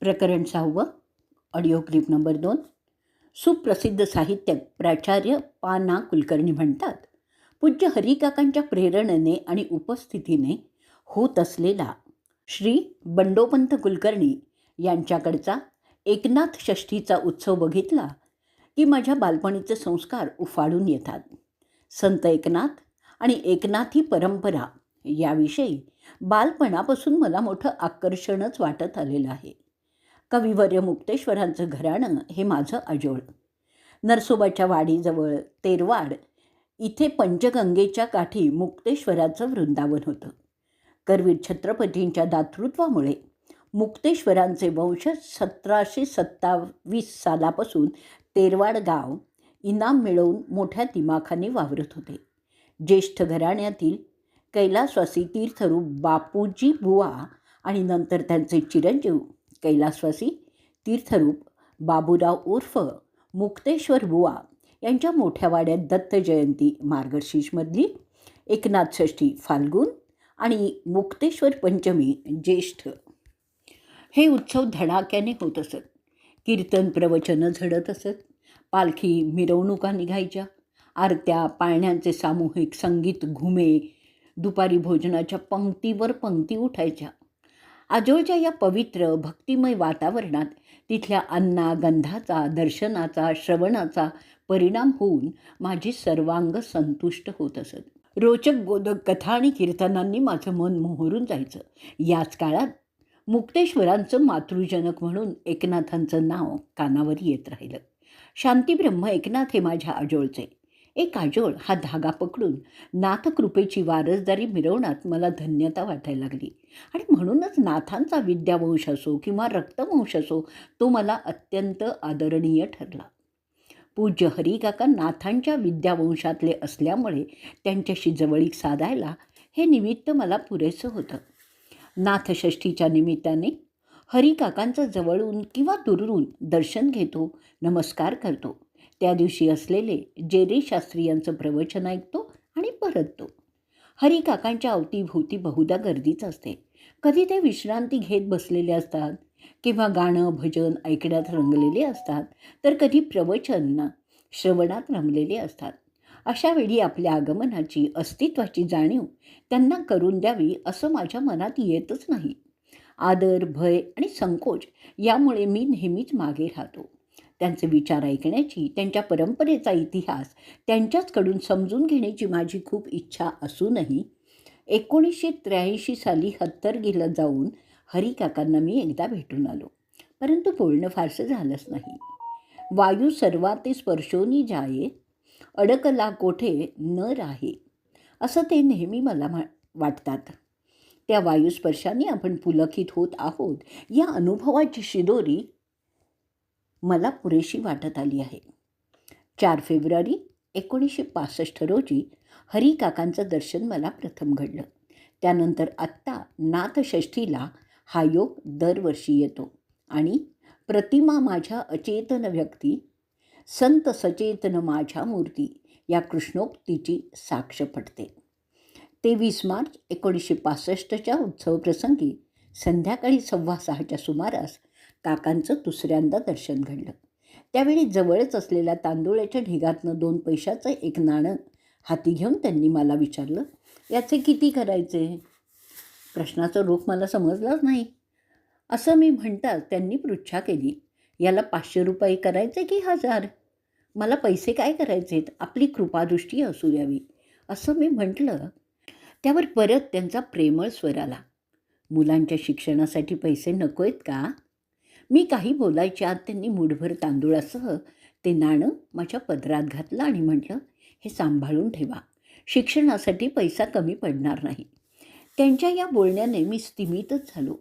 प्रकरण सहावं audio clip number दोन. सुप्रसिद्ध साहित्यक प्राचार्य पा ना कुलकर्णी म्हणतात पूज्य हरिकाकांच्या प्रेरणेने आणि उपस्थितीने होत असलेला श्री बंडोपंत कुलकर्णी यांच्याकडचा एकनाथ षष्ठीचा उत्सव बघितला की माझ्या बालपणीचे संस्कार उफाळून येतात. संत एकनाथ आणि एकनाथी परंपरा याविषयी बालपणापासून मला मोठं आकर्षणच वाटत आलेलं आहे. कविवर्य मुक्तेश्वरांचं घराणं हे माझं अजोळ. नरसोबाच्या वाडीजवळ तेरवाड इथे पंचगंगेच्या काठी मुक्तेश्वराचं वृंदावन होतं. करवीर छत्रपतींच्या दातृत्वामुळे मुक्तेश्वरांचे वंशज सतराशे सत्तावीस सालापासून तेरवाड गाव इनाम मिळवून मोठ्या दिमाखाने वावरत होते. ज्येष्ठ घराण्यातील कैलासवासी तीर्थरूप बापूजी बुवा आणि नंतर त्यांचे चिरंजीव कैलासवासी तीर्थरूप बाबूराव उर्फ मुक्तेश्वर बुवा यांच्या मोठ्या वाड्यात दत्त जयंती मार्गशीर्षमधली एकनाथ षष्ठी फाल्गुन आणि मुक्तेश्वर पंचमी ज्येष्ठ. हे उत्सव धडाक्याने होत असत. कीर्तन प्रवचनं झडत असत. पालखी मिरवणुका निघायच्या. आरत्या पाळण्यांचे सामूहिक संगीत घुमे. दुपारी भोजनाच्या पंक्तीवर पंक्ती उठायच्या. आजोळच्या या पवित्र भक्तिमय वातावरणात तिथल्या अन्ना गंधाचा दर्शनाचा श्रवणाचा परिणाम होऊन माझी सर्वांग संतुष्ट होत असत. रोचक बोधक कथा आणि कीर्तनांनी माझं मन मोहरून जायचं. याच काळात मुक्तेश्वरांचं मातृजनक म्हणून एकनाथांचं नाव कानावर येत राहिलं. शांतीब्रह्म एकनाथ हे माझ्या आजोळचे. एक आजोळ हा धागा पकडून नाथकृपेची वारसदारी मिरवण्यात मला धन्यता वाटायला लागली. आणि म्हणूनच नाथांचा विद्यावंश असो किंवा रक्तवंश असो तो मला अत्यंत आदरणीय ठरला. पूज्य हरिकाका नाथांच्या विद्यावंशातले असल्यामुळे त्यांच्याशी जवळीक साधायला हे निमित्त मला पुरेसं होतं. नाथषष्ठीच्या निमित्ताने हरिकाकांचं जवळून किंवा दुरून दर्शन घेतो नमस्कार करतो. त्या दिवशी असलेले जेरे शास्त्री यांचं प्रवचन ऐकतो आणि परततो. हरिकाकांच्या अवतीभोवती बहुधा गर्दीच असते. कधी ते विश्रांती घेत बसलेले असतात किंवा गाणं भजन ऐकण्यात रंगलेले असतात तर कधी प्रवचन श्रवणात रमलेले असतात. अशा वेळी आपल्या आगमनाची अस्तित्वाची जाणीव त्यांना करून द्यावी असं माझ्या मनात येतच नाही. आदर भय आणि संकोच यामुळे मी नेहमीच मागे राहतो. त्यांचे विचार ऐकण्याची त्यांच्या परंपरेचा इतिहास त्यांच्याचकडून समजून घेण्याची माझी खूप इच्छा असूनही एकोणीसशे त्र्याऐंशी साली हत्तरगीला जाऊन हरिकाकांना मी एकदा भेटून आलो. परंतु बोलणं फारसं झालंच नाही. वायू सर्वाते स्पर्शोनी जाये अडकला कोठे न राहे असं ते नेहमी मला मा वाटतात. त्या वायुस्पर्शाने आपण पुलकित होत आहोत या अनुभवाची शिदोरी मला पुरेशी वाटत आली आहे. चार फेब्रुवारी एकोणीसशे पासष्ट रोजी हरिकाकांचं दर्शन मला प्रथम घडलं. त्यानंतर आत्ता नाथषष्ठीला हा योग दरवर्षी येतो आणि प्रतिमा माझ्या अचेतन व्यक्ती संत सचेतन माझ्या मूर्ती या कृष्णोक्तीची साक्ष पडते. तेवीस मार्च एकोणीसशे पासष्टच्या उत्सवप्रसंगी संध्याकाळी सव्वा सहाच्या सुमारास काकांचं दुसऱ्यांदा दर्शन घडलं. त्यावेळी जवळच असलेल्या तांदूळाच्या ढिगातनं दोन पैशाचं एक नाणं हाती घेऊन त्यांनी मला विचारलं याचे किती करायचे? प्रश्नाचं रोख मला समजलाच नाही. असं मी म्हणताच त्यांनी पृच्छा केली याला पाचशे रुपये करायचे की हजार? मला पैसे काय करायचेत? आपली कृपादृष्टी असू द्यावी. असं मी म्हटलं. त्यावर परत त्यांचा प्रेमळ स्वर आला. मुलांच्या शिक्षणासाठी पैसे नको आहेत का? मी काही बोलायच्या आत त्यांनी मुठभर तांदूळासह ते नाणं माझ्या पदरात घातलं आणि म्हटलं हे सांभाळून ठेवा. शिक्षणासाठी पैसा कमी पडणार नाही. त्यांच्या या बोलण्याने मी स्तिमितच झालो.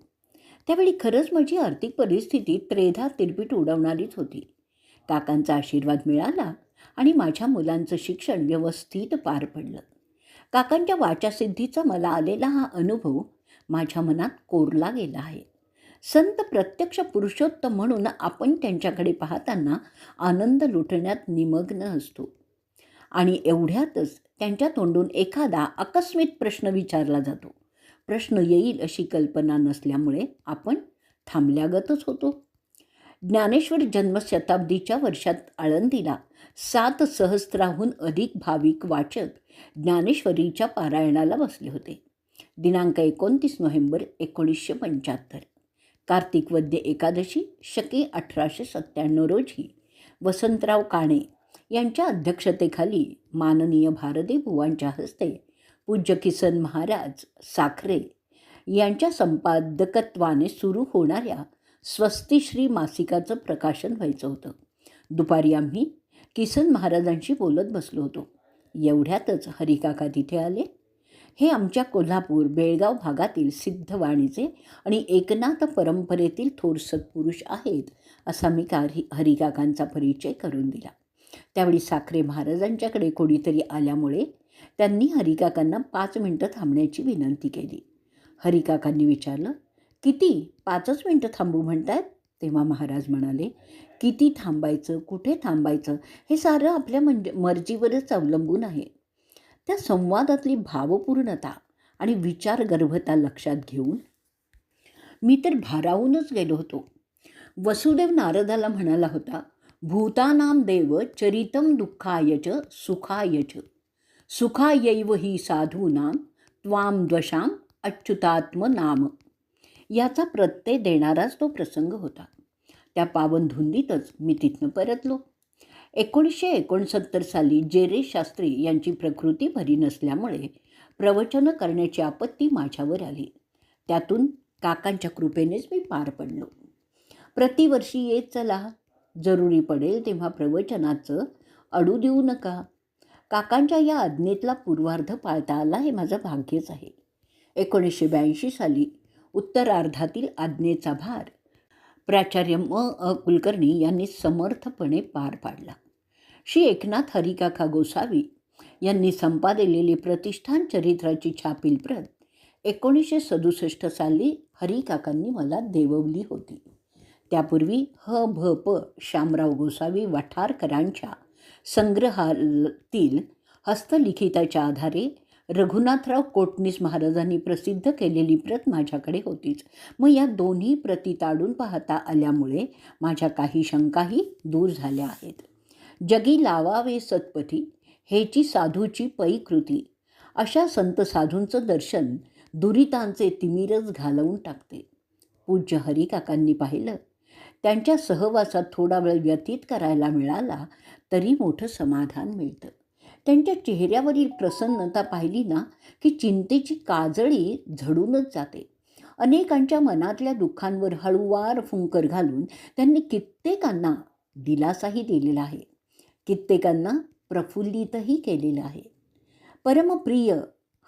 त्यावेळी खरंच माझी आर्थिक परिस्थिती त्रेधा तिरपीट उडवणारीच होती. काकांचा आशीर्वाद मिळाला आणि माझ्या मुलांचं शिक्षण व्यवस्थित पार पडलं. काकांच्या वाचासिद्धीचा मला आलेला हा अनुभव माझ्या मनात कोरला गेला आहे. संत प्रत्यक्ष पुरुषोत्तम म्हणून आपण त्यांच्याकडे पाहताना आनंद लुटण्यात निमग्न असतो. आणि एवढ्यातच त्यांच्या तोंडून एखादा आकस्मित प्रश्न विचारला जातो. प्रश्न येईल अशी कल्पना नसल्यामुळे आपण थांबल्यागतच होतो. ज्ञानेश्वर जन्मशताब्दीच्या वर्षात आळंदीला सात सहस्राहून अधिक भाविक वाचक ज्ञानेश्वरीच्या पारायणाला बसले होते. दिनांक एकोणतीस नोव्हेंबर एकोणीसशे पंच्याहत्तर. कार्तिक वद्य एकादशी शके अठराशे सत्त्याण्णव रोजी. वसंतराव काणे यांच्या अध्यक्षतेखाली माननीय भारदेव भुवांच्या हस्ते पूज्य किसन महाराज साखरे यांच्या संपादकत्वाने सुरू होणाऱ्या स्वस्तिश्री मासिकाचं प्रकाशन व्हायचं होतं. दुपारी आम्ही किसन महाराजांशी बोलत बसलो होतो. एवढ्यातच हरिकाका तिथे आले. हे आमच्या कोल्हापूर बेळगाव भागातील सिद्धवाणीचे आणि एकनाथ परंपरेतील थोर सत्पुरुष आहेत असा मी कारि हरिकाकांचा परिचय करून दिला. त्यावेळी साखरे महाराजांच्याकडे कोणीतरी आल्यामुळे त्यांनी हरिकाकांना पाच मिनटं थांबण्याची विनंती केली. हरिकाकांनी विचारलं किती? पाचच मिनटं थांबू म्हणतायत? तेव्हा महाराज म्हणाले किती थांबायचं? कुठे थांबायचं? हे सारं आपल्या म्हणजे मर्जीवरच अवलंबून आहे. त्या संवादातली भावपूर्णता आणि विचारगर्भता लक्षात घेऊन मी तर भारावूनच गेलो होतो. वसुदेव नारदाला म्हणाला होता भूतानाम देव चरितम दुःखायच सुखायच सुखायैव ही साधूनाम त्वाम द्वशाम अच्युतात्म नाम याचा प्रत्यय देणाराच तो प्रसंग होता. त्या पावनधुंदीतच मी तिथनं परतलो. एकोणीसशे एकोणसत्तर साली जेरे शास्त्री यांची प्रकृती भरी नसल्यामुळे प्रवचनं करण्याची आपत्ती माझ्यावर आली. त्यातून काकांच्या कृपेनेच मी पार पडलो. प्रतिवर्षी येत चला. जरुरी पडेल तेव्हा प्रवचनाचं अडू देऊ नका. काकांच्या या आज्ञेतला पूर्वार्ध पाळता आला हे माझं भाग्यच आहे. एकोणीसशे ब्याऐंशी साली उत्तरार्धातील आज्ञेचा भार प्राचार्य म. अ. कुलकर्णी यांनी समर्थपणे पार पाडला. श्री एकनाथ हरिकाका गोसावी यांनी संपादिलेली प्रतिष्ठान चरित्राची छापील प्रत एकोणीसशे सदुसष्ट साली हरिकाकांनी मला देववली होती. त्यापूर्वी ह भ प श्यामराव गोसावी वठारकरांच्या संग्रहातील हस्तलिखिताच्या आधारे रघुनाथराव कोटणीस महाराजांनी प्रसिद्ध केलेली प्रत माझ्याकडे होतीच. मग या दोन्ही प्रती ताडून पाहता आल्यामुळे माझ्या काही शंकाही दूर झाल्या आहेत. जगी लावावे सत्पथी हेची साधूची पैकृती अशा संत साधूंचं दर्शन दुरितांचे तिमिरच घालवून टाकते. पूज्य हरिकाकांनी पाहिलं. त्यांच्या सहवासात थोडा वेळ व्यतीत करायला मिळाला तरी मोठं समाधान मिळतं. त्यांच्या चेहऱ्यावरील प्रसन्नता पाहिली ना की चिंतेची काजळी झडूनच जाते. अनेकांच्या मनातल्या दुःखांवर हळूवार फुंकर घालून त्यांनी कित्येकांना दिलासाही दिलेला आहे. कित्येकांना प्रफुल्लितही केलेलं आहे. परमप्रिय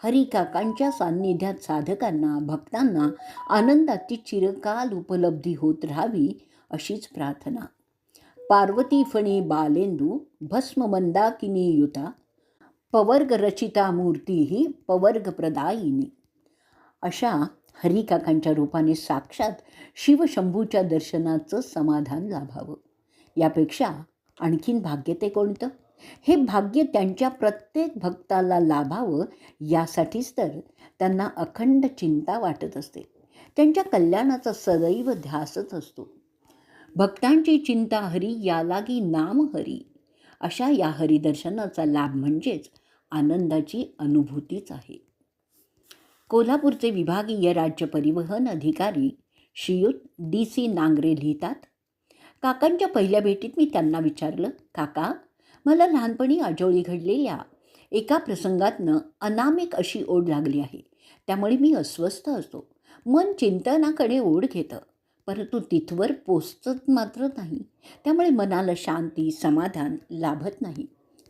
हरिकाकांच्या सान्निध्यात साधकांना भक्तांना आनंदाची चिरकाल उपलब्धी होत राहावी अशीच प्रार्थना. पार्वती फणी बालेंदू भस्म मंदाकिनी युता पवर्ग रचिता मूर्ती ही पवर्ग प्रदायिनी अशा हरिकाकांच्या रूपाने साक्षात शिवशंभूच्या दर्शनाचं समाधान लाभावं. यापेक्षा आणखीन भाग्य ते कोणतं? हे भाग्य त्यांच्या प्रत्येक भक्ताला लाभावं यासाठीच तर त्यांना अखंड चिंता वाटत असते. त्यांच्या कल्याणाचा सदैव ध्यासच असतो. भक्तांची चिंता हरी यालागी नाम हरी. अशा या हरिदर्शनाचा लाभ म्हणजेच आनंदाची अनुभूतीच आहे. कोल्हापूरचे विभागीय राज्य परिवहन अधिकारी श्रीयुत डी सी नांगरे लिहितात काकांच्या पहिल्या भेटीत मी त्यांना विचारलं काका मला लहानपणी आजोळी घडलेल्या एका प्रसंगातनं अनामिक अशी ओढ लागली आहे. त्यामुळे मी अस्वस्थ असतो. मन चिंतनाकडे ओढ घेतं. परंतु तिथवर पोचत मात्र नाही. त्यामुळे मनाला शांती समाधान लाभत नाही.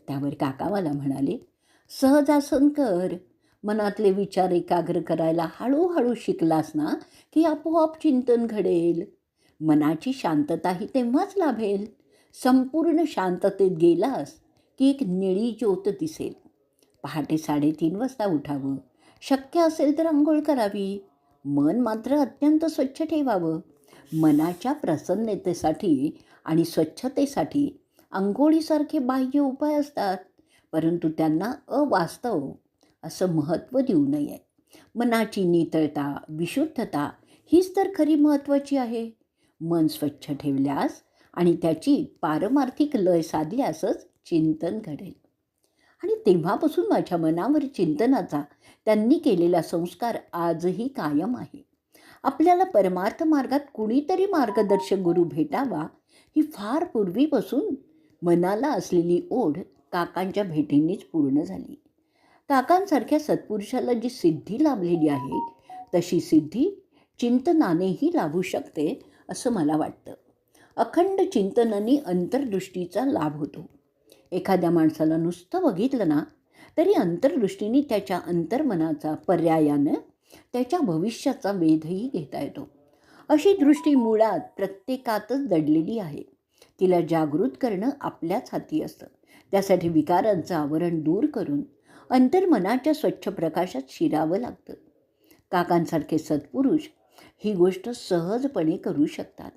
त्यावर काका मला म्हणाले सहजासन कर मनातले विचार एकाग्र करायला हळूहळू शिकलास ना की आपोआप चिंतन घडेल. मनाची शांतताही तेव्हाच लाभेल. संपूर्ण शांततेत गेलास की एक निळी ज्योत दिसेल. पहाटे साडेतीन वाजता उठावं. शक्य असेल तर आंघोळ करावी. मन मात्र अत्यंत स्वच्छ ठेवावं. मनाच्या प्रसन्नतेसाठी आणि स्वच्छतेसाठी आंघोळीसारखे बाह्य उपाय असतात. परंतु त्यांना अवास्तव असं महत्त्व देऊ नये. मनाची नितळता विशुद्धता हीच तर खरी महत्त्वाची आहे. मन स्वच्छ ठेवल्यास आणि त्याची पारमार्थिक लय साधल्यासच चिंतन घडेल. आणि तेव्हापासून माझ्या मनावर चिंतनाचा त्यांनी केलेला संस्कार आजही कायम आहे. आपल्याला परमार्थ मार्गात कुणीतरी मार्गदर्शक गुरु भेटावा ही फार पूर्वीपासून मनाला असलेली ओढ काकांच्या भेटींनीच पूर्ण झाली. काकांसारख्या सत्पुरुषाला जी सिद्धी लाभलेली आहे तशी सिद्धी चिंतनानेही लाभू शकते असं मला वाटतं. अखंड चिंतनाने अंतर्दृष्टीचा लाभ होतो. एखाद्या माणसाला नुसतं बघितलं ना तरी अंतर्दृष्टीने त्याच्या अंतर्मनाचा पर्यायानं त्याच्या भविष्याचा वेधही घेता येतो. अशी दृष्टी मुळात प्रत्येकातच दडलेली आहे. तिला जागृत करणं आपल्याच हाती असतं. त्यासाठी विकारांचं आवरण दूर करून अंतर्मनाच्या स्वच्छ प्रकाशात शिरावं लागतं. काकांसारखे सत्पुरुष ही गोष्ट सहजपणे करू शकतात.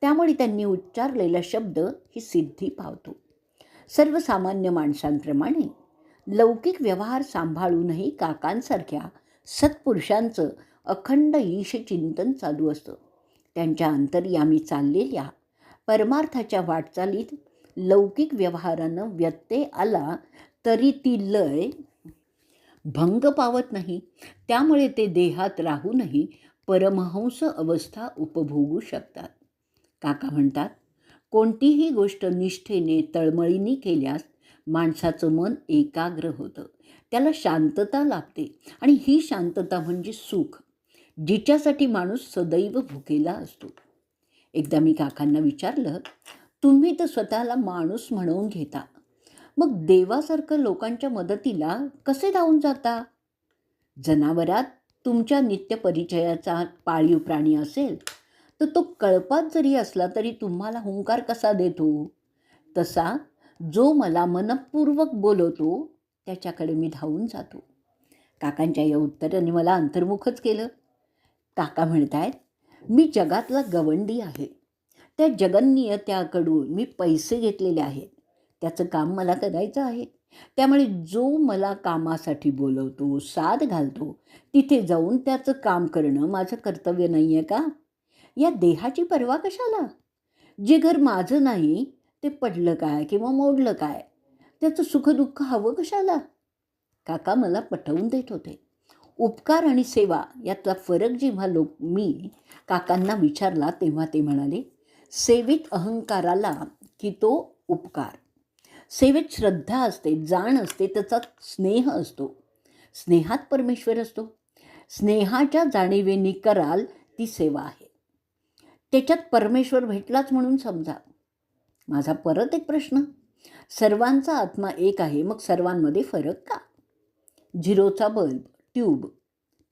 त्यामुळे त्यांनी उच्चारलेला शब्द ही सिद्धी पावतो. सर्वसामान्य माणसांप्रमाणे लौकिक व्यवहार सांभाळूनही काकांसारख्या सत्पुरुषांचं अखंड ईशचिंतन चालू असतं. त्यांच्या अंतर्यामी चाललेल्या परमार्थाच्या वाटचालीत लौकिक व्यवहारानं व्यत्यय आला तरी ती लय भंग पावत नाही. त्यामुळे ते देहात राहूनही परमहंस अवस्था उपभोगू शकतात. काका म्हणतात कोणतीही गोष्ट निष्ठेने तळमळीने केल्यास माणसाचं मन एकाग्र होतं. त्याला शांतता लाभते आणि ही शांतता म्हणजे सुख जिच्यासाठी माणूस सदैव भुकेला असतो. एकदा मी काकांना विचारलं तुम्ही तर स्वतःला माणूस म्हणवून घेता. मग देवासारखं लोकांच्या मदतीला कसे धावून जाता? जनावरात तुमच्या नित्यपरिचयाचा पाळीव प्राणी असेल तर तो कळपात जरी असला तरी तुम्हाला हुंकार कसा देतो? तसा जो मला मनपूर्वक बोलवतो त्याच्याकडे मी धावून जातो. काकांच्या या उत्तराने मला अंतर्मुखच केलं. काका म्हणत आहेत मी जगातला गवंडी आहे. त्या जगन्नियत्याकडून मी पैसे घेतलेले आहेत. त्याचं काम मला करायचं आहे. त्यामुळे जो मला कामासाठी बोलवतो साथ घालतो तिथे जाऊन त्याचं काम करणं माझं कर्तव्य नाही आहे का? या देहाची पर्वा कशाला? जे घर माझं नाही ते पडलं काय किंवा मोडलं काय? त्याचं सुखदुःख हवं कशाला? काका मला पटवून देत होते. उपकार आणि सेवा यातला फरक जेव्हा लोक मी काकांना विचारला तेव्हा ते म्हणाले सेवेत अहंकाराला की तो उपकार. सेवेत श्रद्धा असते जाण असते त्याचा स्नेह असतो. स्नेहात परमेश्वर असतो. स्नेहाच्या जाणीवेनी कराल ती सेवा आहे. त्याच्यात परमेश्वर भेटलाच म्हणून समजा. माझा परत एक प्रश्न. सर्वांचा आत्मा एक आहे मग सर्वांमध्ये फरक का? झिरोचा बल्ब ट्यूब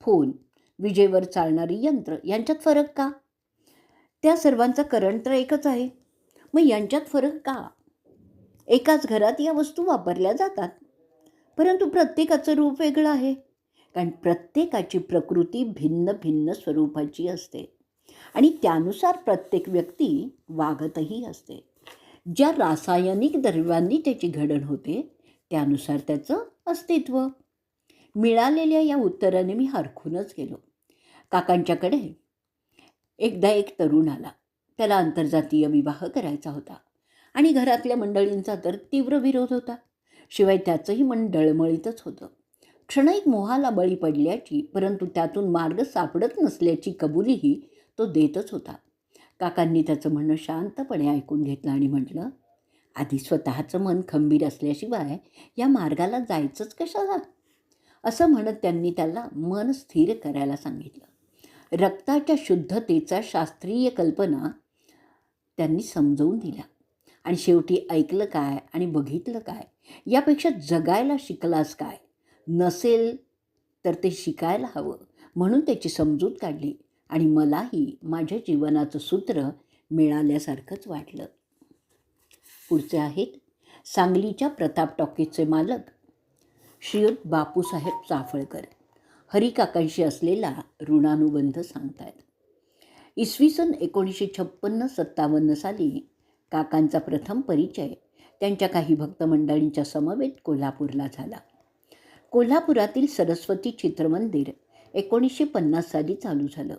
फोन विजेवर चालणारी यंत्र यांच्यात फरक का? त्या सर्वांचा करंट तर एकच आहे. मग यांच्यात फरक का? एकाच घरात या वस्तू वापरल्या जातात. परंतु प्रत्येकाचं रूप वेगळं आहे. कारण प्रत्येकाची प्रकृती भिन्न भिन्न स्वरूपाची असते. आणि त्यानुसार प्रत्येक व्यक्ती वागतही असते. ज्या रासायनिक द्रव्यांनी त्याची घडण होते त्यानुसार त्याचं अस्तित्व. मिळालेल्या या उत्तराने मी हरखूनच गेलो. काकांच्याकडे एकदा एक तरुण आला. त्याला आंतरजातीय विवाह करायचा होता आणि घरातल्या मंडळींचा तर तीव्र विरोध होता. शिवाय त्याचंही मन डळमळीतच होतं. क्षणिक मोहाला बळी पडल्याची परंतु त्यातून मार्ग सापडत नसल्याची कबुलीही तो देतच होता. काकांनी त्याचं म्हणणं शांतपणे ऐकून घेतलं आणि म्हटलं आधी स्वतःचं मन खंबीर असल्याशिवाय या मार्गाला जायचंच कशाला? असं म्हणत त्यांनी त्याला मन स्थिर करायला सांगितलं. रक्ताच्या शुद्धतेचा शास्त्रीय कल्पना त्यांनी समजवून दिल्या. आणि शेवटी ऐकलं काय आणि बघितलं काय? यापेक्षा जगायला शिकलास काय? नसेल तर ते शिकायला हवं. म्हणून त्याची समजूत काढली आणि मलाही माझ्या जीवनाचं सूत्र मिळाल्यासारखंच वाटलं. पुढचे आहेत सांगलीच्या प्रताप टॉकीजचे मालक श्रीयुत बापूसाहेब चाफळकर हरिकाकांशी असलेला ऋणानुबंध सांगतायत. इसवी सन एकोणीसशे छप्पन्न सत्तावन्न साली काकांचा प्रथम परिचय त्यांच्या काही भक्तमंडळींच्या समवेत कोल्हापूरला झाला. कोल्हापुरातील सरस्वती चित्रमंदिर एकोणीसशे पन्नास साली चालू झालं.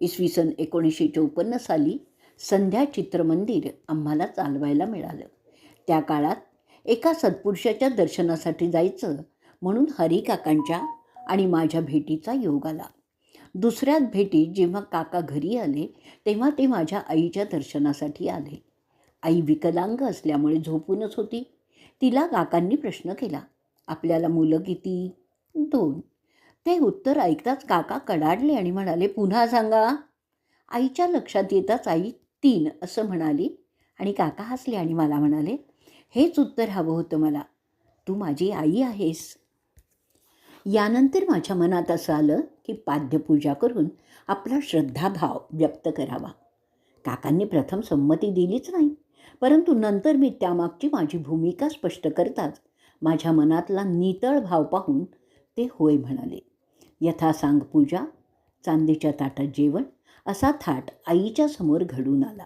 इसवी सन एकोणीसशे चौपन्न साली संध्या चित्रमंदिर आम्हाला चालवायला मिळालं. त्या काळात एका सत्पुरुषाच्या दर्शनासाठी जायचं म्हणून हरिकाकांच्या आणि माझ्या भेटीचा योग आला. दुसऱ्याच भेटीत जेव्हा काका घरी आले तेव्हा ते माझ्या आईच्या दर्शनासाठी आले. आई विकलांग असल्यामुळे झोपूनच होती. तिला काकांनी प्रश्न केला आपल्याला मुलं किती? दोन. ते उत्तर ऐकताच काका कडाडले आणि म्हणाले पुन्हा सांगा. आईच्या लक्षात येताच आई तीन असं म्हणाली आणि काका हसले आणि मला म्हणाले हेच उत्तर हवं होतं मला. तू माझी आई आहेस. यानंतर माझ्या मनात असं आलं की पाद्यपूजा करून आपला श्रद्धाभाव व्यक्त करावा. काकांनी प्रथम संमती दिलीच नाही परंतु नंतर मी त्यामागची माझी भूमिका स्पष्ट करताच माझ्या मनातला नितळ भाव पाहून ते होय म्हणाले. यथा सांग पूजा चांदीच्या ताटात जेवण असा थाट आईच्या समोर घडून आला.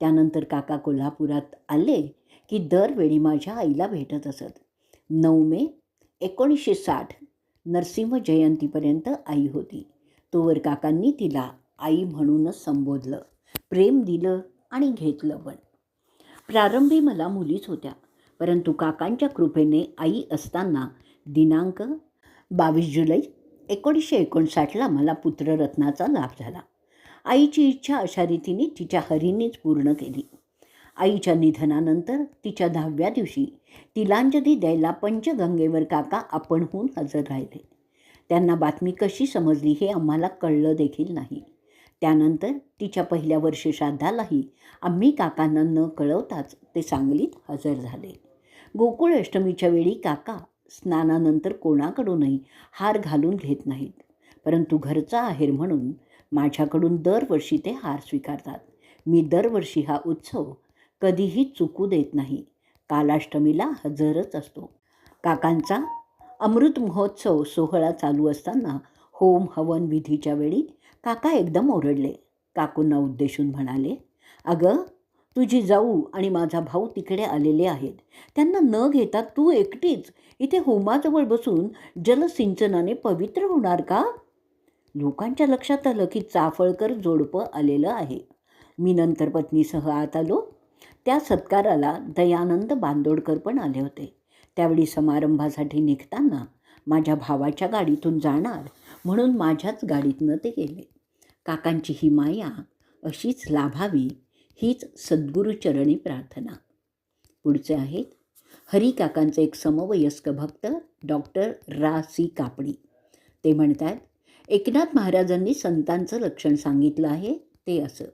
त्यानंतर काका कोल्हापुरात आले की दरवेळी माझ्या आईला भेटत असत. नऊ मे एकोणीसशे साठ नरसिंह जयंतीपर्यंत आई होती. तोवर काकांनी तिला आई म्हणूनच संबोधलं प्रेम दिलं आणि घेतलं पण. प्रारंभी मला मुलीच होत्या परंतु काकांच्या कृपेने आई असताना दिनांक बावीस जुलै एकोणीसशे एकोणसाठला मला पुत्ररत्नाचा लाभ झाला. आईची इच्छा अशा रीतीने तिच्या हरीनेच पूर्ण केली. आईच्या निधनानंतर तिच्या दहाव्या दिवशी तिलांजली द्यायला पंचगंगेवर काका आपणहून हजर राहिले. त्यांना बातमी कशी समजली हे आम्हाला कळलं देखील नाही. त्यानंतर तिच्या पहिल्या वर्षी श्राद्धालाही आम्ही काकांना न कळवताच ते सांगलीत हजर झाले. गोकुळ अष्टमीच्या वेळी काका स्नानानंतर कोणाकडूनही हार घालून घेत नाहीत परंतु घरचा आहेर म्हणून माझ्याकडून दरवर्षी ते हार स्वीकारतात. मी दरवर्षी हा उत्सव कधीही चुकू देत नाही. कालाष्टमीला हजरच असतो. काकांचा अमृत महोत्सव सोहळा चालू असताना होम हवन विधीच्या वेळी काका एकदम ओरडले. काकूंना उद्देशून म्हणाले अगं तुझी जाऊ आणि माझा भाऊ तिकडे आलेले आहेत. त्यांना न घेता तू एकटीच इथे होमाजवळ बसून जलसिंचनाने पवित्र होणार का? लोकांच्या लक्षात आलं की चाफळकर जोडपं आलेलं आहे. मी नंतर पत्नीसह आत आलो. त्या सत्काराला दयानंद बांदोडकर पण आले होते. त्यावेळी समारंभासाठी निघताना माझ्या भावाच्या गाडीतून जाणार म्हणून माझ्याच गाडीतनं ते गेले. काकांची ही माया अशीच लाभावी हीच सद्गुरूचरणी प्रार्थना. पुढचे आहेत हरी काकांचे एक समवयस्क भक्त डॉक्टर रा. सी. कापडी. ते म्हणतात एकनाथ महाराजांनी संतांचं लक्षण सांगितलं आहे ते असं.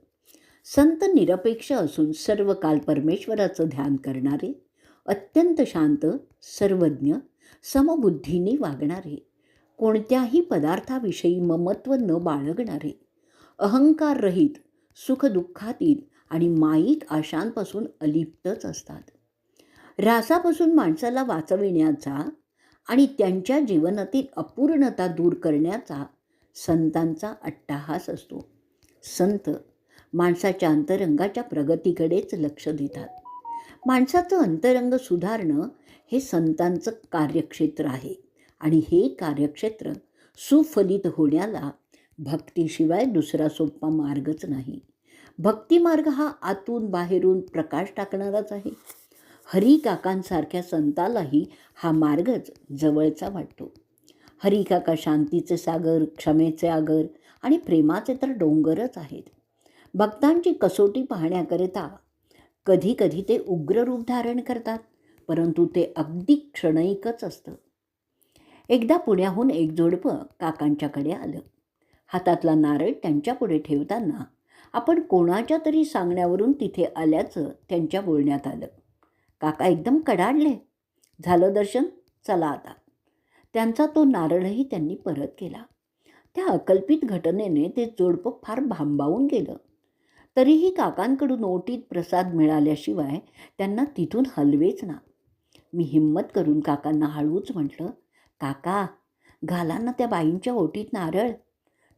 संत निरपेक्ष असून सर्व काल परमेश्वराचं ध्यान करणारे अत्यंत शांत सर्वज्ञ समबुद्धीने वागणारे कोणत्याही पदार्थाविषयी ममत्व न बाळगणारे अहंकाररहित सुखदुःखातील आणि माईक आशांपासून अलिप्तच असतात. रासापासून माणसाला वाचविण्याचा आणि त्यांच्या जीवनातील अपूर्णता दूर करण्याचा संतांचा अट्टाहास असतो. संत माणसाच्या अंतरंगाच्या प्रगतीकडेच लक्ष देतात. माणसाचं अंतरंग सुधारणं हे संतांचं कार्यक्षेत्र आहे. आणि हे कार्यक्षेत्र सुफलित होण्याला भक्तीशिवाय दुसरा सोपा मार्गच नाही. भक्तिमार्ग हा आतून बाहेरून प्रकाश टाकणाराच आहे. हरी काकांसारख्या संतालाही हा मार्गच जवळचा वाटतो. हरिकाका शांतीचे सागर क्षमेचे आगर आणि प्रेमाचे तर डोंगरच आहेत. भक्तांची कसोटी पाहण्याकरिता कधी कधी ते उग्र रूप धारण करतात परंतु ते अगदी क्षणैकच असतं. एकदा पुण्याहून एक जोडपं काकांच्याकडे आलं. हातातला नारळ त्यांच्यापुढे ठेवताना आपण कोणाच्या तरी सांगण्यावरून तिथे आल्याचं त्यांच्या बोलण्यात आलं. काका एकदम कडाडले. झालं दर्शन? चला आता. त्यांचा तो नारळही त्यांनी परत केला. त्या अकल्पित घटनेने ते जोडपं फार भांबावून गेलं. तरीही काकांकडून ओटीत प्रसाद मिळाल्याशिवाय त्यांना तिथून हलवेच ना. मी हिंमत करून काकांना हळूच म्हटलं काका घाला ना त्या बाईंच्या ओटीत नारळ.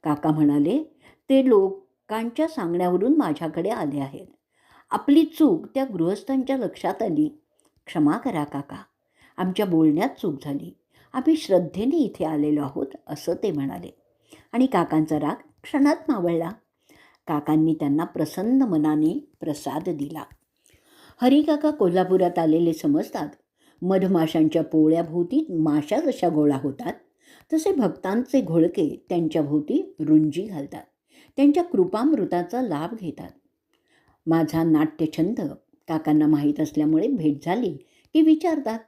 काका म्हणाले ते लोकांच्या सांगण्यावरून माझ्याकडे आले आहेत. आपली चूक त्या गृहस्थांच्या लक्षात आली. क्षमा करा काका. आमच्या बोलण्यात चूक झाली. आम्ही श्रद्धेने इथे आलेलो आहोत असं ते म्हणाले. आणि काकांचा राग क्षणात मावळला. काकांनी त्यांना प्रसन्न मनाने प्रसाद दिला. हरिकाका कोल्हापुरात आलेले समजतात. मधमाशांच्या पोळ्याभोवती माशा जशा गोळा होतात तसे भक्तांचे घोळके त्यांच्याभोवती रुंजी घालतात. त्यांच्या कृपामृताचा लाभ घेतात. माझा नाट्यछंद काकांना माहीत असल्यामुळे भेट झाली. की विचारतात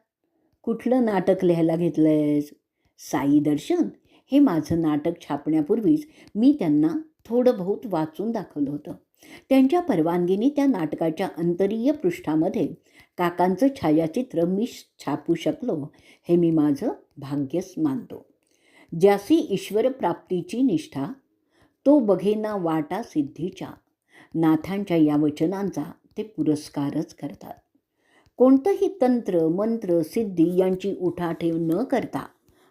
कुठलं नाटक लिहायला घेतलं आहेस साई दर्शन? हे माझं नाटक छापण्यापूर्वीच मी त्यांना थोडं बहुत वाचून दाखवलं होतं. त्यांच्या परवानगीने त्या नाटकाच्या अंतरीय पृष्ठामध्ये काकांचं छायाचित्र मी छापू शकलो हे मी माझं भाग्यच मानतो. ज्यासी ईश्वर प्राप्तीची निष्ठा तो बघेना वाटा सिद्धीच्या. नाथांच्या या वचनांचा ते पुरस्कारच करतात. कोणतंही तंत्र मंत्र सिद्धी यांची उठाठेव न करता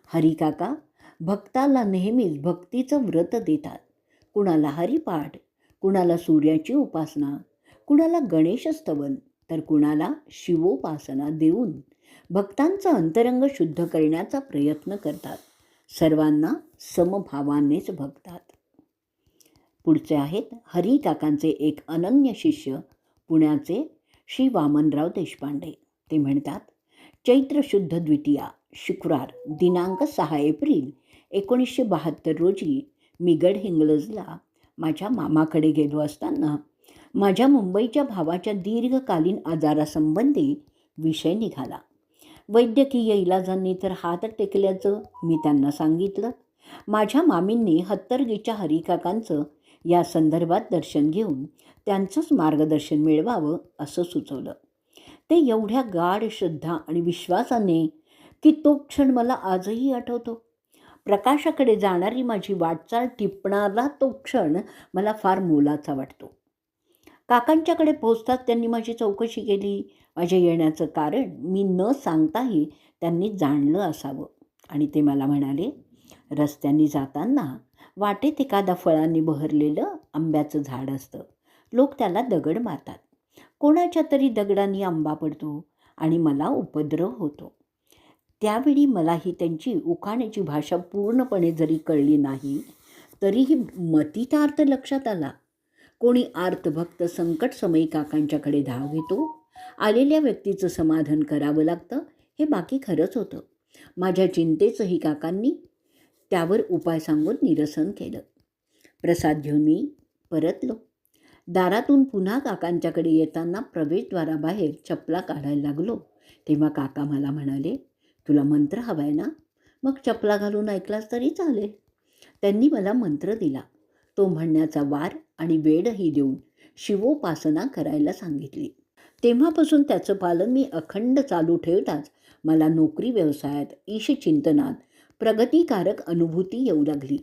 हरिकाका भक्ताला नेहमीच भक्तीचं व्रत देतात. कुणाला हरिपाठ कुणाला सूर्याची उपासना कुणाला गणेशस्तवन तर कुणाला शिवोपासना देऊन भक्तांचं अंतरंग शुद्ध करण्याचा प्रयत्न करतात. सर्वांना समभावानेच भक्तात पुढचे आहेत हरी काकांचे एक अनन्य शिष्य पुण्याचे श्री वामनराव देशपांडे. ते म्हणतात चैत्र शुद्ध द्वितीया शुक्रवार दिनांक सहा एप्रिल एकोणीसशे बहात्तर रोजी मी गडहिंग्लजला माझ्या मामाकडे गेलो असताना माझ्या मुंबईच्या भावाच्या दीर्घकालीन आजारासंबंधी विषय निघाला. वैद्यकीय इलाजांनी तर हात टेकल्याचं मी त्यांना सांगितलं. माझ्या मामींनी हत्तरगीच्या हरिकाकांचं या संदर्भात दर्शन घेऊन त्यांचंच मार्गदर्शन मिळवावं असं सुचवलं. ते एवढ्या गाढ श्रद्धा आणि विश्वासाने की तो क्षण मला आजही आठवतो. प्रकाशाकडे जाणारी माझी वाटचाल टिपणारा तो क्षण मला फार मोलाचा वाटतो. काकांच्याकडे पोहोचताच त्यांनी माझी चौकशी केली. माझ्या येण्याचं कारण मी न सांगताही त्यांनी जाणलं असावं. आणि ते मला म्हणाले रस्त्यांनी जाताना वाटेत एखादा फळांनी बहरलेलं आंब्याचं झाड असतं. लोक त्याला दगड मारतात. कोणाच्या तरी दगडांनी आंबा पडतो आणि मला उपद्रव होतो. त्यावेळी मलाही त्यांची उखाण्याची भाषा पूर्णपणे जरी कळली नाही तरीही मतीचा अर्थ लक्षात आला. कोणी आर्तभक्त संकटसमयी काकांच्याकडे धाव घेतो आलेल्या व्यक्तीचं समाधान करावं लागतं हे बाकी खरंच होतं. माझ्या चिंतेचंही काकांनी त्यावर उपाय सांगून निरसन केलं. प्रसाद घेऊन मी परतलो. दारातून पुन्हा काकांच्याकडे येताना प्रवेशद्वाराबाहेर चपला काढायला लागलो तेव्हा काका मला म्हणाले तुला मंत्र हवा आहे ना? मग चपला घालून ऐकलास तरी चालेल. त्यांनी मला मंत्र दिला. तो म्हणण्याचा वार आणि वेळही देऊन शिवोपासना करायला सांगितली. तेव्हापासून त्याचं पालन मी अखंड चालू ठेवताच मला नोकरी व्यवसायात ईशचिंतनात प्रगतिकारक अनुभूती येऊ लागली.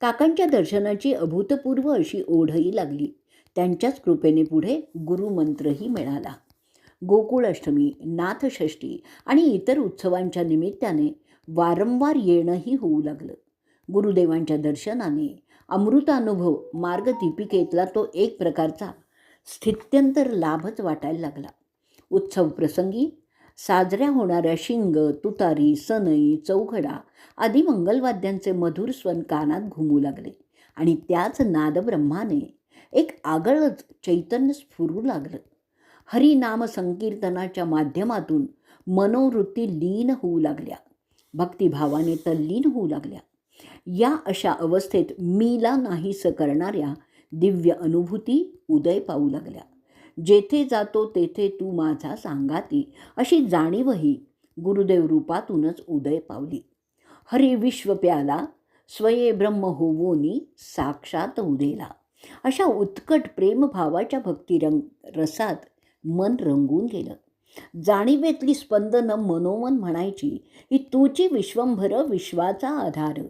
काकांच्या दर्शनाची अभूतपूर्व अशी ओढही लागली. त्यांच्याच कृपेने पुढे गुरुमंत्रही मिळाला. गोकुळाष्टमी नाथषष्ठी आणि इतर उत्सवांच्या निमित्ताने वारंवार येणंही होऊ लागलं. गुरुदेवांच्या दर्शनाने अमृतानुभव मार्गदीपिकेतला तो एक प्रकारचा स्थित्यंतर लाभच वाटायला लागला. उत्सव प्रसंगी साजऱ्या होणाऱ्या शिंग तुतारी सनई चौघडा आदी मंगलवाद्यांचे मधुर स्वन कानात घुमू लागले आणि त्याच नादब्रह्माने एक आगळच चैतन्य स्फुरू लागलं. हरिनाम संकीर्तनाच्या माध्यमातून मनोवृत्ती लीन होऊ लागल्या. भक्तिभावाने तल्लीन होऊ लागल्या. या अशा अवस्थेत मीला नाहीसं करणाऱ्या दिव्य अनुभूती उदय पाहू लागल्या. जेथे जातो तेथे तू माझा सांगाती अशी जाणीवही गुरुदेव रूपातूनच उदय पावली. हरी विश्व प्याला स्वये ब्रह्म होवोनी साक्षात उदेला. अशा उत्कट प्रेमभावाच्या भक्तिरंग रसात मन रंगून गेलं. जाणीवेतली स्पंदनं मनोमन म्हणायची ही तुची विश्वंभर विश्वाचा आधार.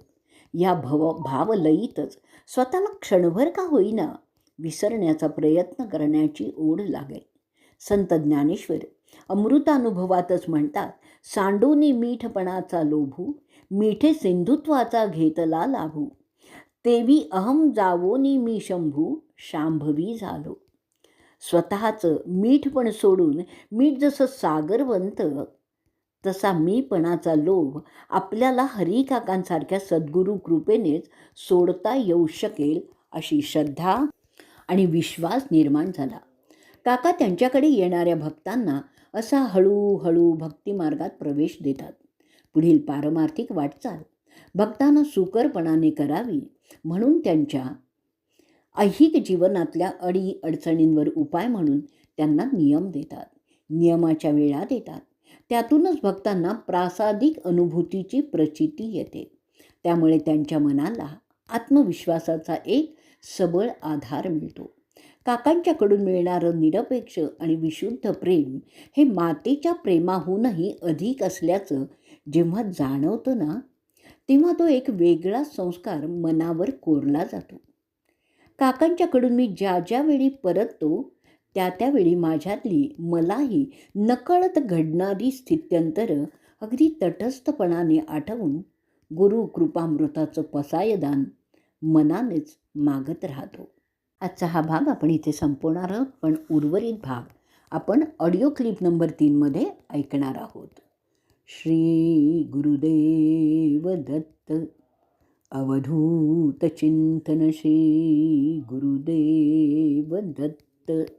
या भव भावलयीतच. स्वतःला क्षणभर का होईना विसरण्याचा प्रयत्न करण्याची ओढ लागेल. संत ज्ञानेश्वर अमृतानुभवातच म्हणतात सांडोनी मीठपणाचा लोभू मिठे सिंधुत्वाचा घेतला लाभू. तेवी अहम जावोनी मी शंभू शांभवी झालो. स्वतःचं मीठपण सोडून मीठ जसं सागरवंत तसा मीपणाचा लोभ आपल्याला हरिकाकांसारख्या सद्गुरू कृपेनेच सोडता येऊ शकेल अशी श्रद्धा आणि विश्वास निर्माण झाला. काका त्यांच्याकडे येणाऱ्या भक्तांना असा हळूहळू भक्तिमार्गात प्रवेश देतात. पुढील पारमार्थिक वाटचाल. भक्तांना सुकरपणाने करावी म्हणून त्यांच्या ऐहिक जीवनातल्या अडी अडचणींवर उपाय म्हणून त्यांना नियम देतात. नियमाच्या वेळा देतात. त्यातूनच भक्तांना प्रासादिक अनुभूतीची प्रचिती येते. त्यामुळे त्यांच्या मनाला आत्मविश्वासाचा एक सबळ आधार मिळतो. काकांच्याकडून मिळणारं निरपेक्ष आणि विशुद्ध प्रेम हे मातेच्या प्रेमाहूनही अधिक असल्याचं जेव्हा जाणवतं ना तेव्हा तो एक वेगळा संस्कार मनावर कोरला जातो. काकांच्याकडून मी ज्या ज्या वेळी परततो त्या त्यावेळी माझ्यातली मलाही नकळत घडणारी स्थित्यंतरं अगदी तटस्थपणाने आठवून गुरु कृपामृताचं पसायदान मनानेच मागत राहतो. आजचा हा भाग आपण इथे संपवणार आहोत पण उर्वरित भाग आपण ऑडिओ क्लिप नंबर तीनमध्ये ऐकणार आहोत. श्री गुरुदेव दत्त अवधूत चिंतन गुरुदेव दत्त।